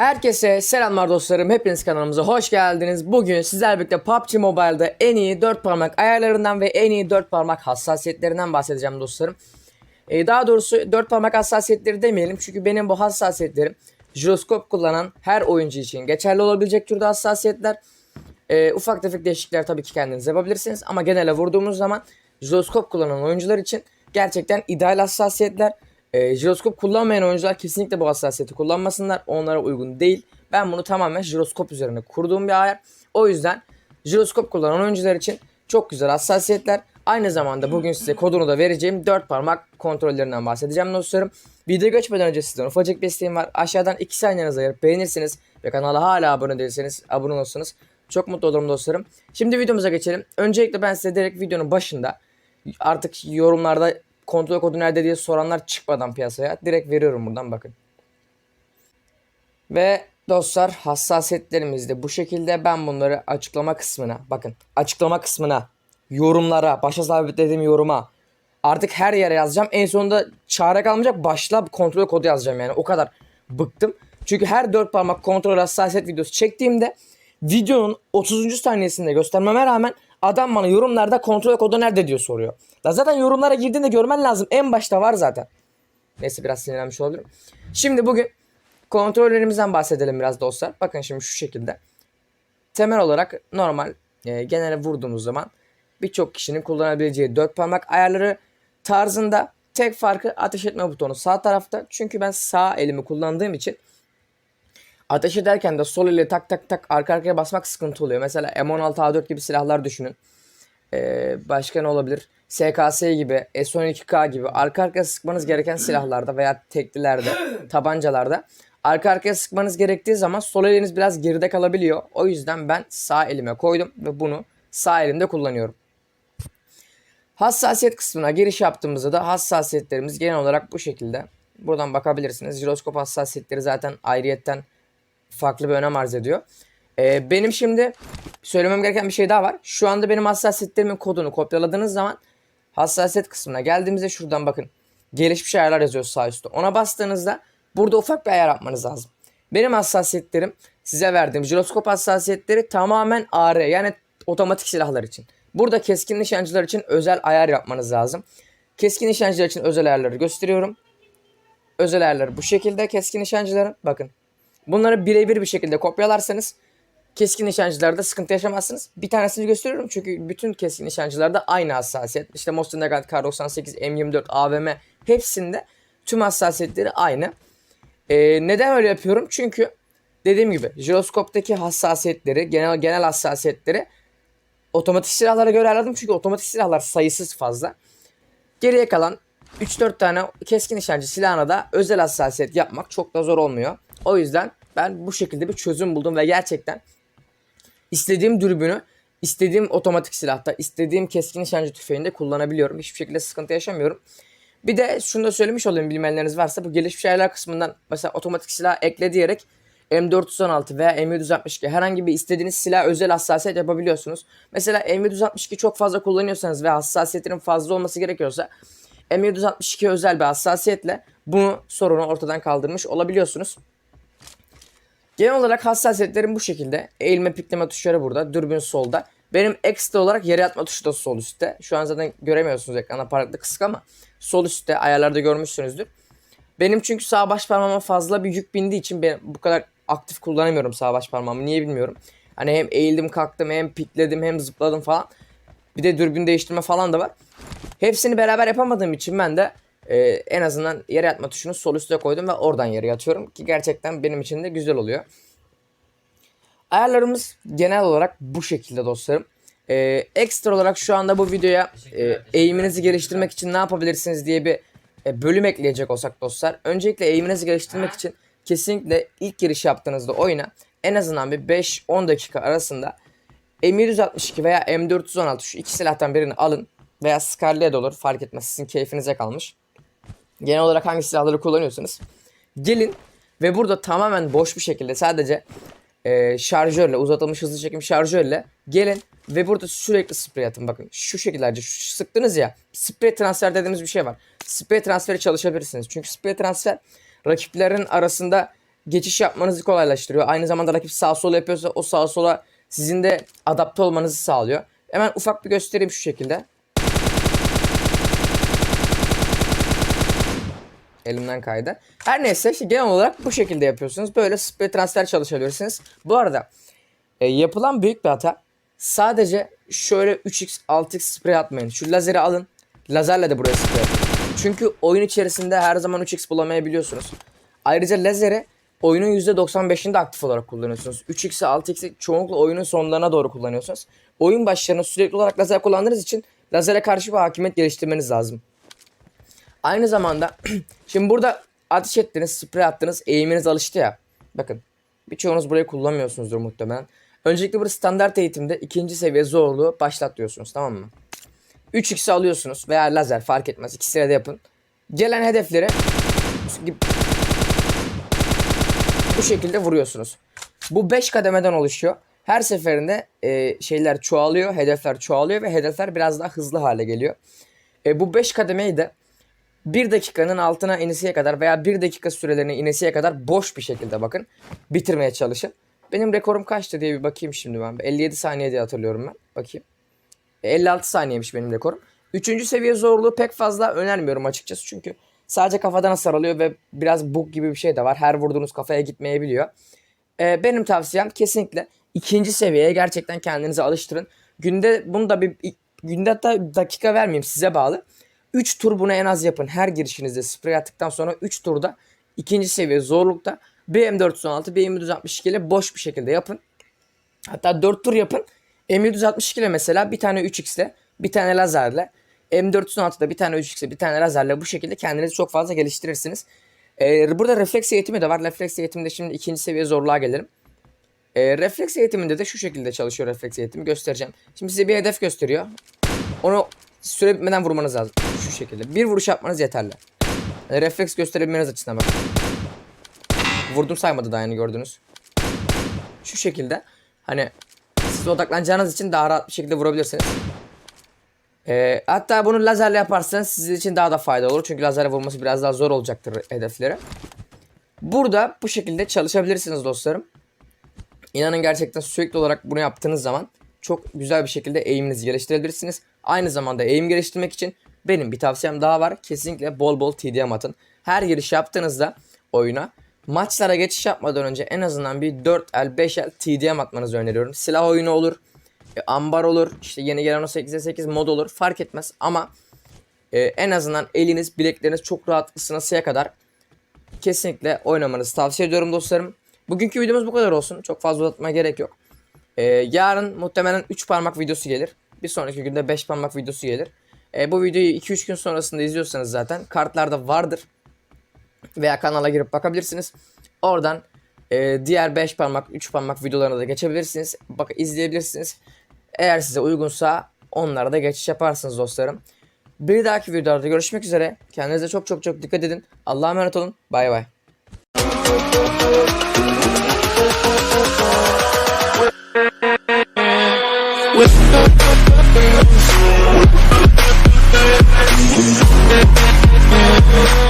Herkese selamlar dostlarım. Hepiniz kanalımıza hoş geldiniz. Bugün sizlerle birlikte PUBG Mobile'da en iyi 4 parmak ayarlarından ve en iyi 4 parmak hassasiyetlerinden bahsedeceğim dostlarım. Ee, daha doğrusu 4 parmak hassasiyetleri demeyelim. Çünkü benim bu hassasiyetlerim jiroskop kullanan her oyuncu için geçerli olabilecek türde hassasiyetler. Ee, ufak tefek değişiklikler tabii ki kendiniz yapabilirsiniz. Ama genele vurduğumuz zaman jiroskop kullanan oyuncular için gerçekten ideal hassasiyetler. E, jiroskop kullanmayan oyuncular kesinlikle bu hassasiyeti kullanmasınlar. Onlara uygun değil. Ben bunu tamamen jiroskop üzerine kurduğum bir ayar. O yüzden jiroskop kullanan oyuncular için çok güzel hassasiyetler. Aynı zamanda bugün size kodunu da vereceğim 4 parmak kontrollerinden bahsedeceğim dostlarım. Video geçmeden önce sizden ufacık bir isteğim var. Aşağıdan 2 saniyenizi ayırıp beğenirsiniz ve kanala hala abone değilseniz abone olursanız çok mutlu olurum dostlarım. Şimdi videomuza geçelim. Öncelikle ben size direkt videonun başında artık yorumlarda kontrol kodu nerede diye soranlar çıkmadan piyasaya direkt veriyorum buradan bakın. Ve dostlar hassasiyetlerimiz de bu şekilde ben bunları açıklama kısmına bakın açıklama kısmına yorumlara başa sabitlediğim yoruma artık her yere yazacağım. En sonunda çare kalmayacak başla kontrol kodu yazacağım yani o kadar bıktım. Çünkü her dört parmak kontrol hassasiyet videosu çektiğimde videonun 30. saniyesinde göstermeme rağmen adam bana yorumlarda kontrol kodu nerede diyor soruyor. Da zaten yorumlara girdiğinde görmen lazım. En başta var zaten. Neyse biraz sinirlenmiş olabilirim. Şimdi bugün kontrollerimizden bahsedelim biraz dostlar. Bakın şimdi şu şekilde. Temel olarak normal e, genele vurduğumuz zaman birçok kişinin kullanabileceği dört parmak ayarları tarzında tek farkı ateş etme butonu sağ tarafta. Çünkü ben sağ elimi kullandığım için ateş ederken de sol ile tak tak tak arka arkaya basmak sıkıntı oluyor. Mesela M16A4 gibi silahlar düşünün. Ee, başka ne olabilir? SKS gibi, S12K gibi arka arkaya sıkmanız gereken silahlarda veya teklilerde, tabancalarda arka arkaya sıkmanız gerektiği zaman sol eliniz biraz geride kalabiliyor. O yüzden ben sağ elime koydum ve bunu sağ elimde kullanıyorum. Hassasiyet kısmına giriş yaptığımızda da hassasiyetlerimiz genel olarak bu şekilde. Buradan bakabilirsiniz. Jiroskop hassasiyetleri zaten ayrıyetten farklı bir önem arz ediyor. Ee, benim şimdi söylemem gereken bir şey daha var. Şu anda benim hassasiyetlerimin kodunu kopyaladığınız zaman hassasiyet kısmına geldiğimizde şuradan bakın. Gelişmiş ayarlar yazıyor sağ üstte. Ona bastığınızda burada ufak bir ayar yapmanız lazım. Benim hassasiyetlerim size verdiğim jiroskop hassasiyetleri tamamen AR yani otomatik silahlar için. Burada keskin nişancılar için özel ayar yapmanız lazım. Keskin nişancılar için özel ayarları gösteriyorum. Özel ayarları bu şekilde keskin nişancıların. Bakın Bunları birebir bir şekilde kopyalarsanız keskin nişancılarda sıkıntı yaşamazsınız. Bir tanesini gösteriyorum çünkü bütün keskin nişancılarda aynı hassasiyet. İşte Monster Nagant K98, M24, AVM hepsinde tüm hassasiyetleri aynı. Ee, neden öyle yapıyorum? Çünkü dediğim gibi jiroskoptaki hassasiyetleri, genel genel hassasiyetleri otomatik silahlara göre ayarladım. Çünkü otomatik silahlar sayısız fazla. Geriye kalan 3-4 tane keskin nişancı silahına da özel hassasiyet yapmak çok da zor olmuyor. O yüzden ben bu şekilde bir çözüm buldum ve gerçekten istediğim dürbünü istediğim otomatik silahta, istediğim keskin nişancı tüfeğinde kullanabiliyorum. Hiçbir şekilde sıkıntı yaşamıyorum. Bir de şunu da söylemiş olayım bilmeyenleriniz varsa bu gelişmiş ayarlar kısmından mesela otomatik silah ekle diyerek M416 veya M762 herhangi bir istediğiniz silah özel hassasiyet yapabiliyorsunuz. Mesela M762 çok fazla kullanıyorsanız ve hassasiyetinin fazla olması gerekiyorsa M762 özel bir hassasiyetle bu sorunu ortadan kaldırmış olabiliyorsunuz. Genel olarak hassasiyetlerim bu şekilde. Eğilme pikleme tuşları burada. Dürbün solda. Benim ekstra olarak yere atma tuşu da sol üstte. Şu an zaten göremiyorsunuz ekranda parlaklığı kısık ama sol üstte ayarlarda görmüşsünüzdür. Benim çünkü sağ baş parmağıma fazla bir yük bindiği için ben bu kadar aktif kullanamıyorum sağ baş parmağımı. Niye bilmiyorum. Hani hem eğildim kalktım hem pikledim hem zıpladım falan. Bir de dürbün değiştirme falan da var. Hepsini beraber yapamadığım için ben de e, en azından yere yatma tuşunu sol üstte koydum ve oradan yere yatıyorum ki gerçekten benim için de güzel oluyor. Ayarlarımız genel olarak bu şekilde dostlarım. E, ekstra olarak şu anda bu videoya e, eğiminizi geliştirmek için ne yapabilirsiniz diye bir e, bölüm ekleyecek olsak dostlar. Öncelikle eğiminizi geliştirmek için kesinlikle ilk giriş yaptığınızda oyuna en azından bir 5-10 dakika arasında M762 veya M416 şu iki silahtan birini alın veya Scarlet olur fark etmez sizin keyfinize kalmış. Genel olarak hangi silahları kullanıyorsunuz? Gelin ve burada tamamen boş bir şekilde sadece e, şarjörle uzatılmış hızlı çekim şarjörle gelin ve burada sürekli sprey atın bakın şu şekillerce şu sıktınız ya sprey transfer dediğimiz bir şey var. Sprey transferi çalışabilirsiniz çünkü sprey transfer rakiplerin arasında geçiş yapmanızı kolaylaştırıyor. Aynı zamanda rakip sağ sol yapıyorsa o sağ sola sizin de adapte olmanızı sağlıyor. Hemen ufak bir göstereyim şu şekilde. Elimden kaydı. Her neyse işte genel olarak bu şekilde yapıyorsunuz. Böyle spray transfer çalışabilirsiniz. Bu arada e, yapılan büyük bir hata. Sadece şöyle 3x 6x sprey atmayın. Şu lazeri alın. Lazerle de buraya sprey atın. Çünkü oyun içerisinde her zaman 3x bulamayabiliyorsunuz. Ayrıca lazeri oyunun %95'inde aktif olarak kullanıyorsunuz. 3x'i 6x'i çoğunlukla oyunun sonlarına doğru kullanıyorsunuz. Oyun başlarında sürekli olarak lazer kullandığınız için lazere karşı bir hakimiyet geliştirmeniz lazım. Aynı zamanda şimdi burada ateş ettiniz, sprey attınız, eğiminiz alıştı ya. Bakın birçoğunuz burayı kullanmıyorsunuzdur muhtemelen. Öncelikle burada standart eğitimde ikinci seviye zorluğu başlat diyorsunuz tamam mı? 3x'i alıyorsunuz veya lazer fark etmez ikisine de yapın. Gelen hedeflere bu şekilde vuruyorsunuz. Bu 5 kademeden oluşuyor. Her seferinde e, şeyler çoğalıyor, hedefler çoğalıyor ve hedefler biraz daha hızlı hale geliyor. E, bu 5 kademeyi de 1 dakikanın altına inesiye kadar veya 1 dakika sürelerine inesiye kadar boş bir şekilde bakın bitirmeye çalışın. Benim rekorum kaçtı diye bir bakayım şimdi ben. 57 saniye diye hatırlıyorum ben. Bakayım. 56 saniyemiş benim rekorum. Üçüncü seviye zorluğu pek fazla önermiyorum açıkçası. Çünkü sadece kafadan sarılıyor ve biraz bug gibi bir şey de var. Her vurduğunuz kafaya gitmeyebiliyor. Ee, benim tavsiyem kesinlikle ikinci seviyeye gerçekten kendinizi alıştırın. Günde bunu da bir günde hatta dakika vermeyeyim size bağlı. 3 tur bunu en az yapın. Her girişinizde sprey attıktan sonra 3 turda ikinci seviye zorlukta BM416, BM762 ile boş bir şekilde yapın. Hatta 4 tur yapın. M762 ile mesela bir tane 3x ile bir tane lazerle M416'da bir tane 3x ile bir tane lazerle bu şekilde kendinizi çok fazla geliştirirsiniz. Ee, burada refleks eğitimi de var. Refleks eğitiminde şimdi ikinci seviye zorluğa gelirim. Ee, refleks eğitiminde de şu şekilde çalışıyor refleks eğitimi göstereceğim. Şimdi size bir hedef gösteriyor. Onu süre bitmeden vurmanız lazım. Şu şekilde. Bir vuruş yapmanız yeterli. Yani refleks gösterebilmeniz açısından bak. Vurdum saymadı da yani gördünüz. Şu şekilde. Hani siz odaklanacağınız için daha rahat bir şekilde vurabilirsiniz. Ee, hatta bunu lazerle yaparsanız sizin için daha da faydalı olur. Çünkü lazerle vurması biraz daha zor olacaktır hedeflere. Burada bu şekilde çalışabilirsiniz dostlarım. İnanın gerçekten sürekli olarak bunu yaptığınız zaman çok güzel bir şekilde eğiminizi geliştirebilirsiniz. Aynı zamanda eğim geliştirmek için benim bir tavsiyem daha var. Kesinlikle bol bol TDM atın. Her giriş yaptığınızda oyuna maçlara geçiş yapmadan önce en azından bir 4L 5L TDM atmanızı öneriyorum. Silah oyunu olur, e, ambar olur, işte yeni gelen o 8'e 8 mod olur fark etmez ama e, en azından eliniz bilekleriniz çok rahat ısınasıya kadar kesinlikle oynamanızı tavsiye ediyorum dostlarım. Bugünkü videomuz bu kadar olsun. Çok fazla uzatmaya gerek yok. Ee, yarın muhtemelen 3 parmak videosu gelir. Bir sonraki günde 5 parmak videosu gelir. Ee, bu videoyu 2-3 gün sonrasında izliyorsanız zaten kartlarda vardır. Veya kanala girip bakabilirsiniz. Oradan e, diğer 5 parmak 3 parmak videolarına da geçebilirsiniz. Bak izleyebilirsiniz. Eğer size uygunsa onlara da geçiş yaparsınız dostlarım. Bir dahaki videolarda görüşmek üzere. Kendinize çok çok çok dikkat edin. Allah'a emanet olun. Bay bay. with We'll be right.